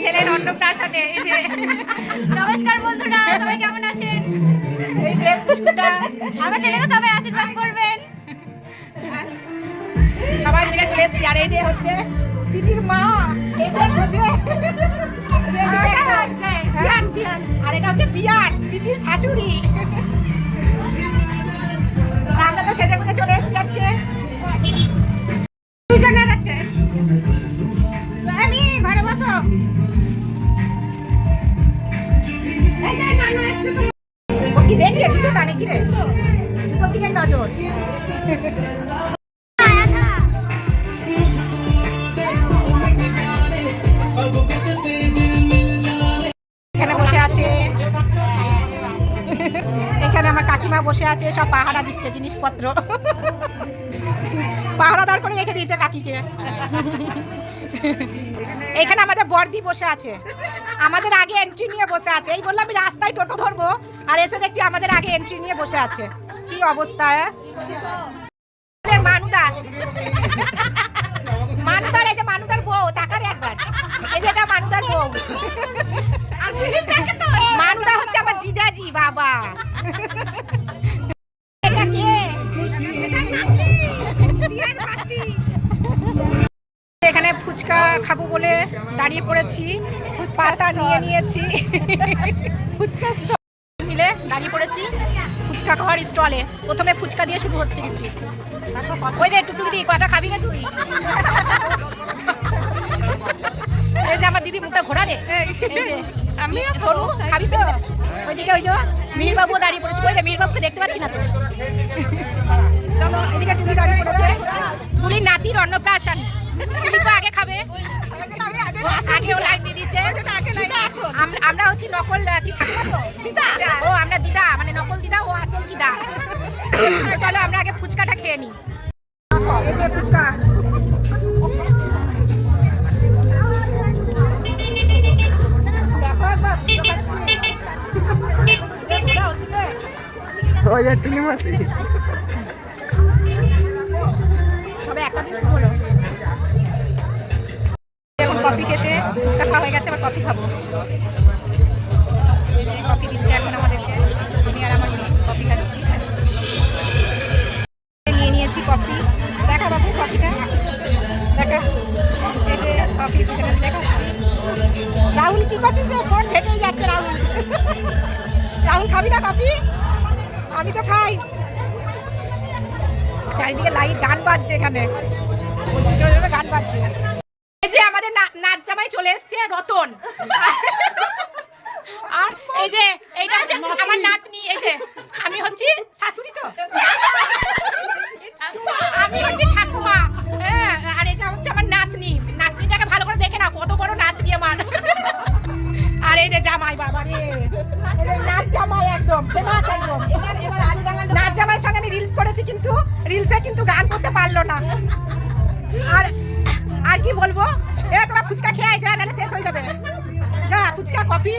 ছেলের অন্নপ্রাশনে? নমস্কার বন্ধুরা সবাই কেমন আছেন? এই যে পুষ্কুটা আমার ছেলেকে সবাই আশীর্বাদ করবেন। সবাই মিলে চলে এসেছি। আর এই যে হচ্ছে দিদির মা। এই হচ্ছে আর এটা হচ্ছে বিয়ান দিদির শাশুড়ি। আমরা তো সেজে গুজে চলে এসেছি আজকে। দুজনে টানে কি রে? জুতোর দিকেই নজর। এখানে বসে আছে। এখানে আমার কাকিমা বসে আছে, সব পাহারা দিচ্ছে জিনিসপত্র। পাহারাদার করে রেখে দিয়েছে কাকিকে। এখানে আমাদের বর্দি বসে আছে। আমাদের আগে এন্ট্রি নিয়ে বসে আছে। এই বললাম আমি রাস্তায় টোটো ধরবো আর এসে দেখছি আমাদের আগে এন্ট্রি নিয়ে বসে আছে। কি অবস্থা হ্যাঁ? আমাদের মানুদা। মানুদার এই যে মানুদার বউ তাকারে একবার। এই যে এটা মানুদার বউ। মানুদা হচ্ছে আমার জিজাজি বাবা। ফুচকা খাব বলে দাঁড়িয়ে পড়েছি। পাতা নিয়ে নিয়েছি। ফুচকা স্টল। মিলে দাঁড়িয়ে পড়েছি ফুচকা খাওয়ার স্টলে। প্রথমে ফুচকা দিয়ে শুরু হচ্ছে কিন্তু। ওই রে টুকটুক দি কটা খাবি না তুই? এই যে আমার দিদি মুখটা ঘোরা রে। আমি সোনু খাবি তো। ওইদিকে ওই যে মীরবাবু দাঁড়িয়ে পড়েছে। ওই রে মীরবাবুকে দেখতে পাচ্ছি না তো। চলো এদিকে টুলি দাঁড়িয়ে আমরা হচ্ছি নকল কি ঠাকুমা ও আমরা দিদা মানে নকল দিদা ও আসল দিদা। চলো আমরা আগে ফুচকাটা খেয়ে নিই। এই যে ফুচকা। ওই যে টুনি মাসি সবে একটা দিন হলো। কফি খেতে। ফুচকা খাওয়া হয়ে গেছে আবার কফি খাব। কফি দিচ্ছে এখন আমাদেরকে। আমি আর আমার কফি খাচ্ছি। নিয়ে নিয়েছি কফি। দেখা বাবু কফিটা। দেখা। কফি দেখাচ্ছি রাহুল কি করছিস রে? ফোন ঘেটেই যাচ্ছে, রাহুল। রাহুল, খাবি না কফি? আমি তো খাই। চারিদিকে লাইট গান বাজছে এখানে। প্রচুর জোরে জোরে গান বাজছে। আমাদের না- নাচ জামাই চলে এসছে রতন। আর এই যে এইটা হচ্ছে আমার নাতনি এই যে আমি হচ্ছি শাশুড়ি তো। আমি হচ্ছি ঠাকুমা। হ্যাঁ আর এটা হচ্ছে আমার নাতনি। নাতনিটাকে ভালো করে দেখে না কত বড় নাতনি আমার। আর এই যে জামাই বাবা রে। নাচ জামাই একদম। ফেমাস একদম নাচ জামাইয়ের সঙ্গে আমি রিলস করেছি কিন্তু রিলসে কিন্তু গান করতে পারল না। আর আর কি বলব? এ তোরা ফুচকা খেয়ে যা, নাহলে শেষ হয়ে যাবে। যা, ফুচকা, কফি।